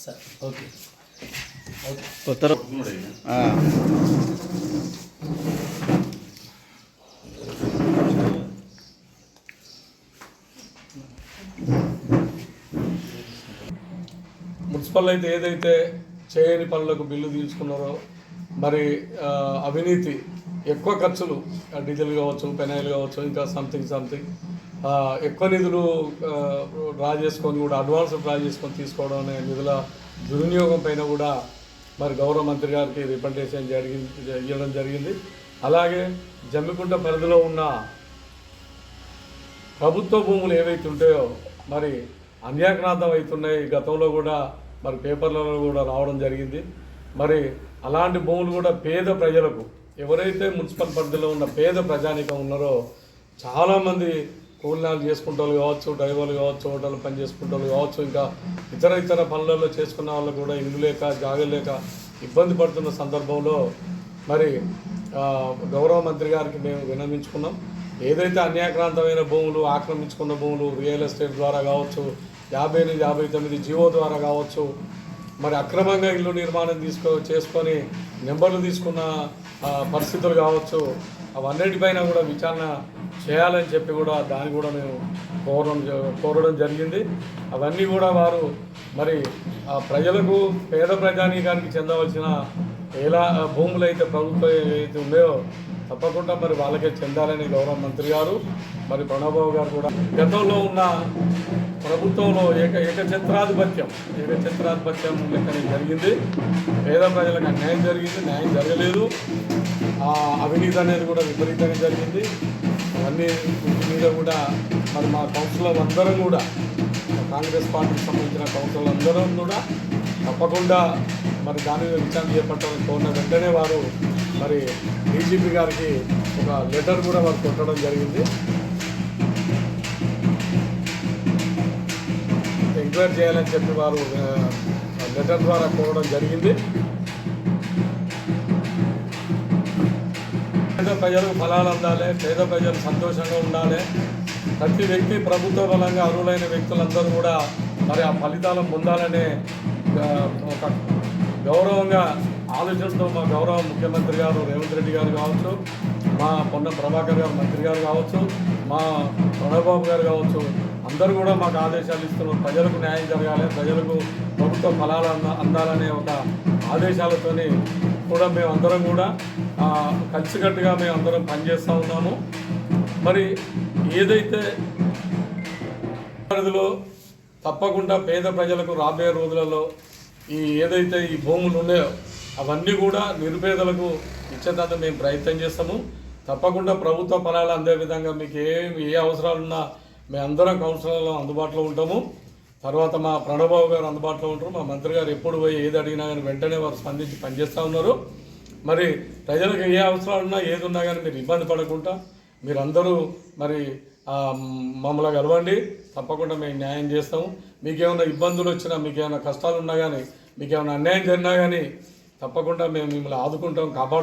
Sir okay ఉత్తర municipal అయితే ఏదైతే చేయని పనులకు బిల్లు తీసుకున్నారో మరి అవినీతి ఎక్కువ ఖర్చులు డీజిల్ కావచ్చు పెనాయిల్ కావచ్చు ఇంకా సంథింగ్ సంథింగ్ ఎక్కువ నిధులు డ్రా చేసుకొని కూడా అడ్వాన్స్ డ్రా చేసుకొని తీసుకోవడం అనే నిధుల దుర్వినియోగం పైన కూడా మరి గౌరవ మంత్రి గారికి రిప్రజెంటేషన్ జరిగింది ఇవ్వడం జరిగింది. అలాగే జమ్మికుంట పరిధిలో ఉన్న ప్రభుత్వ భూములు ఏవైతే ఉంటాయో మరి అన్యాక్రాంతం అవుతున్నాయి. గతంలో కూడా మరి పేపర్లలో కూడా రావడం జరిగింది. మరి అలాంటి భూములు కూడా పేద ప్రజలకు ఎవరైతే మున్సిపల్ పరిధిలో ఉన్న పేద ప్రజానికం ఉన్నారో చాలామంది కూలినాలు చేసుకుంటూ కావచ్చు డ్రైవర్లు కావచ్చు హోటల్ పని చేసుకుంటూ కావచ్చు ఇంకా ఇతర ఇతర పనులలో చేసుకున్న వాళ్ళు కూడా ఇల్లు లేక జాగలు లేక ఇబ్బంది పడుతున్న సందర్భంలో మరి గౌరవ మంత్రి గారికి మేము విన్నవించుకున్నాం. ఏదైతే అన్యాక్రాంతమైన భూములు ఆక్రమించుకున్న భూములు రియల్ ఎస్టేట్ ద్వారా కావచ్చు యాభై ఎనిమిది యాభై తొమ్మిది జీవో ద్వారా కావచ్చు మరి అక్రమంగా ఇల్లు నిర్మాణం తీసుకో చేసుకొని నెంబర్లు తీసుకున్న పరిస్థితులు కావచ్చు అవన్నిటిపైన కూడా విచారణ చేయాలని చెప్పి కూడా దాన్ని కూడా మేము కోరడం జ- కోరడం జరిగింది. అవన్నీ కూడా వారు మరి ఆ ప్రజలకు పేద ప్రజానీకానికి చెందవలసిన ఎలా భూములు అయితే ప్రభుత్వం ఏదైతే ఉన్నాయో తప్పకుండా మరి వాళ్ళకే చెందాలని గౌరవ మంత్రి గారు మరి ప్రణబాబు గారు కూడా. గతంలో ఉన్న ప్రభుత్వంలో ఏక ఏకఛత్రాధిపత్యం ఏకఛత్రాధిపత్యం లెక్కనే జరిగింది. పేద ప్రజలకు అన్యాయం జరిగింది న్యాయం జరగలేదు. ఆ అవినీతి అనేది కూడా విపరీతంగా జరిగింది. అవన్నీ మీద కూడా మరి మా కౌన్సిలర్ అందరం కూడా కాంగ్రెస్ పార్టీకి సంబంధించిన కౌన్సిలర్ అందరం కూడా తప్పకుండా మరి దాని మీద విచారణ చేపట్టాలని కోరిన వెంటనే వారు మరి డీజీపీ గారికి ఒక లెటర్ కూడా వారు కొట్టడం జరిగింది. ఎంక్వైరీ చేయాలని చెప్పి వారు ఆ, లెటర్ ద్వారా కోరడం జరిగింది. పేద ప్రజలకు ఫలాలు అందాలి పేద ప్రజలు సంతోషంగా ఉండాలి. ప్రతి వ్యక్తి ప్రభుత్వ బలంగా అర్హులైన వ్యక్తులందరూ కూడా మరి ఆ ఫలితాలను పొందాలనే ఒక గౌరవంగా ఆలోచనతో మా గౌరవ ముఖ్యమంత్రి గారు రేవంత్ రెడ్డి గారు కావచ్చు మా పొన్న ప్రభాకర్ గారు మంత్రి గారు కావచ్చు మా ప్రణబాబు గారు కావచ్చు అందరూ కూడా మాకు ఆదేశాలు ఇస్తున్నారు. ప్రజలకు న్యాయం జరగాలి ప్రజలకు ప్రభుత్వ ఫలాలు అంద అందాలనే ఒక ఆదేశాలతోని కూడా మేము అందరం కూడా కలిసికట్టుగా మేమందరం పనిచేస్తూ ఉన్నాము. మరి ఏదైతే పరిధిలో తప్పకుండా పేద ప్రజలకు రాబోయే రోజులలో ఈ ఏదైతే ఈ భూములు ఉన్నాయో అవన్నీ కూడా నిరుపేదలకు ఇచ్చేదాన్ని మేము ప్రయత్నం చేస్తాము. తప్పకుండా ప్రభుత్వ ఫలాలు అందే విధంగా మీకు ఏమి ఏ అవసరాలున్నా మేము అందరం కౌన్సిలర్లో అందుబాటులో ఉంటాము. తర్వాత మా ప్రణబాబు గారు అందుబాటులో ఉంటారు. మా మంత్రి గారు ఎప్పుడు పోయి ఏది అడిగినా కానీ వెంటనే వారు స్పందించి పనిచేస్తూ ఉన్నారు. మరి ప్రజలకు ఏ అవసరాలు ఉన్నా ఏది ఉన్నా కానీ మీరు ఇబ్బంది పడకుండా మీరందరూ మరి మమ్మల్ని కలవండి. తప్పకుండా మేము న్యాయం చేస్తాము. మీకేమైనా ఇబ్బందులు వచ్చినా మీకు ఏమైనా కష్టాలు ఉన్నా కానీ మీకేమైనా అన్యాయం జరిగినా కానీ తప్పకుండా మేము మిమ్మల్ని ఆదుకుంటాం కాపాడుకుంటాం.